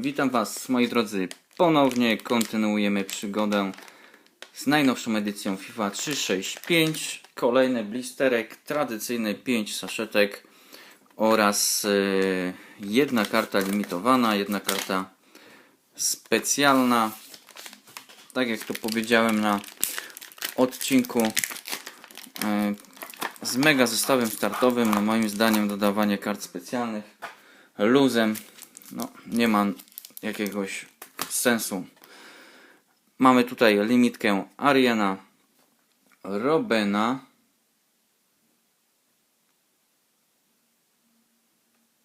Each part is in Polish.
Witam Was, moi drodzy. Ponownie kontynuujemy przygodę z najnowszą edycją FIFA 365. Kolejny blisterek, tradycyjny 5 saszetek oraz yy, jedna karta limitowana, jedna karta specjalna. Tak jak to powiedziałem na odcinku yy, z mega zestawem startowym, no moim zdaniem dodawanie kart specjalnych luzem no, nie ma jakiegoś sensu. Mamy tutaj limitkę Ariana Robena.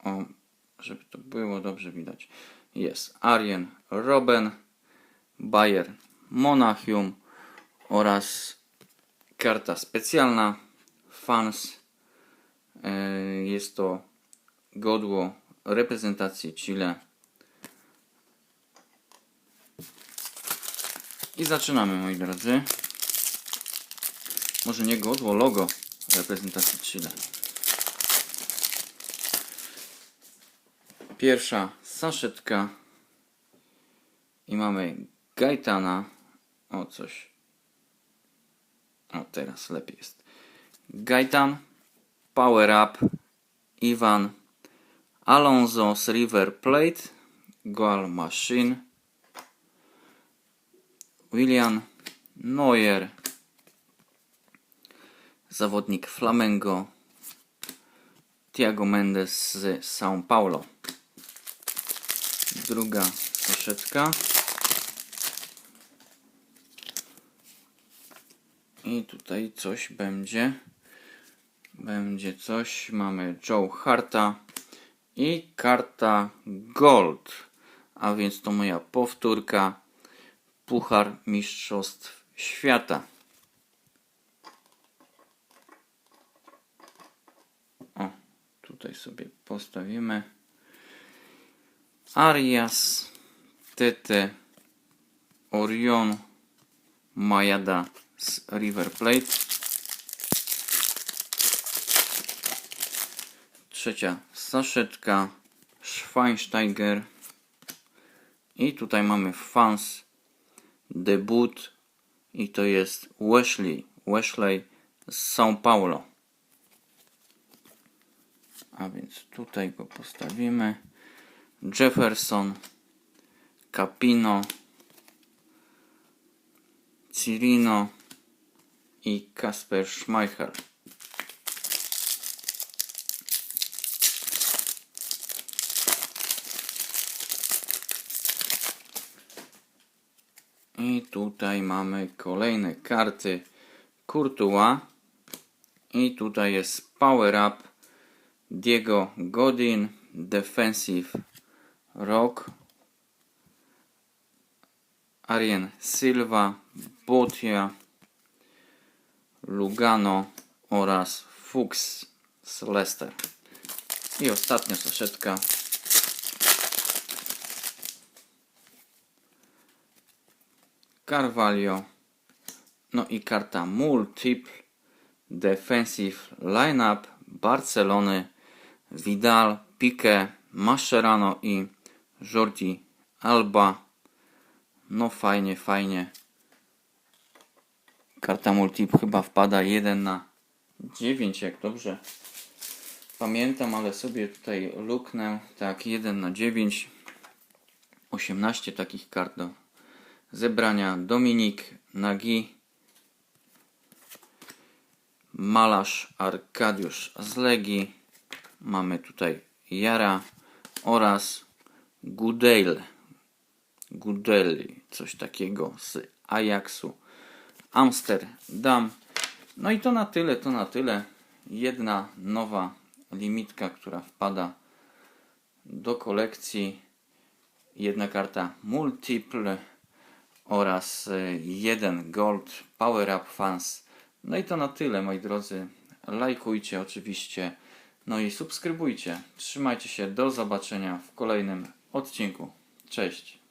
O, żeby to było dobrze widać. Jest Arjen Robben, Bayer Monachium oraz karta specjalna Fans. E, Jest to godło reprezentacji Chile. I zaczynamy, moi drodzy. Może nie godło, logo reprezentacji Chile. Pierwsza saszetka. I mamy Gaitana. O, coś. O, teraz lepiej jest. Gaitan, Power Up, Iwan, Alonso River Plate, Goal Machine, William Neuer, zawodnik Flamengo, Thiago Mendes z São Paulo. Druga saszetka. I tutaj coś będzie. Będzie coś. Mamy Joe Harta i karta Gold. A więc to moja powtórka. Puchar Mistrzostw Świata. O, tutaj sobie postawimy. Arias, Tete, Orion, Majada z River Plate. Trzecia saszetka Schweinsteiger. I tutaj mamy fans debut i to jest Wesley, Wesley z São Paulo. A więc tutaj go postawimy. Jefferson, Capino, Cirino i Kasper Schmeichel. I tutaj mamy kolejne karty Courtois. I tutaj jest Power Up Diego Godin Defensive Rock Arjen Silva Botia Lugano oraz Fuchs z Leicester. I ostatnia saszetka Carvalho. No i karta Multiple Defensive Lineup Barcelony, Vidal, Pique, Mascherano i Jordi Alba. No fajnie, fajnie. Karta Multiple chyba wpada 1 na 9, jak dobrze pamiętam, ale sobie tutaj luknę. Tak, 1 na 9. 18 takich kart do zebrania Dominik Nagi, Malarz Arkadiusz z Legii, mamy tutaj Jara oraz Gudel, Gudeli, coś takiego z Ajaxu, Amsterdam. No i to na tyle, to na tyle. Jedna nowa limitka, która wpada do kolekcji. Jedna karta multiple oraz y, jeden Gold Power Up Fans. No i to na tyle, moi drodzy. Lajkujcie oczywiście, no i subskrybujcie. Trzymajcie się, do zobaczenia w kolejnym odcinku. Cześć.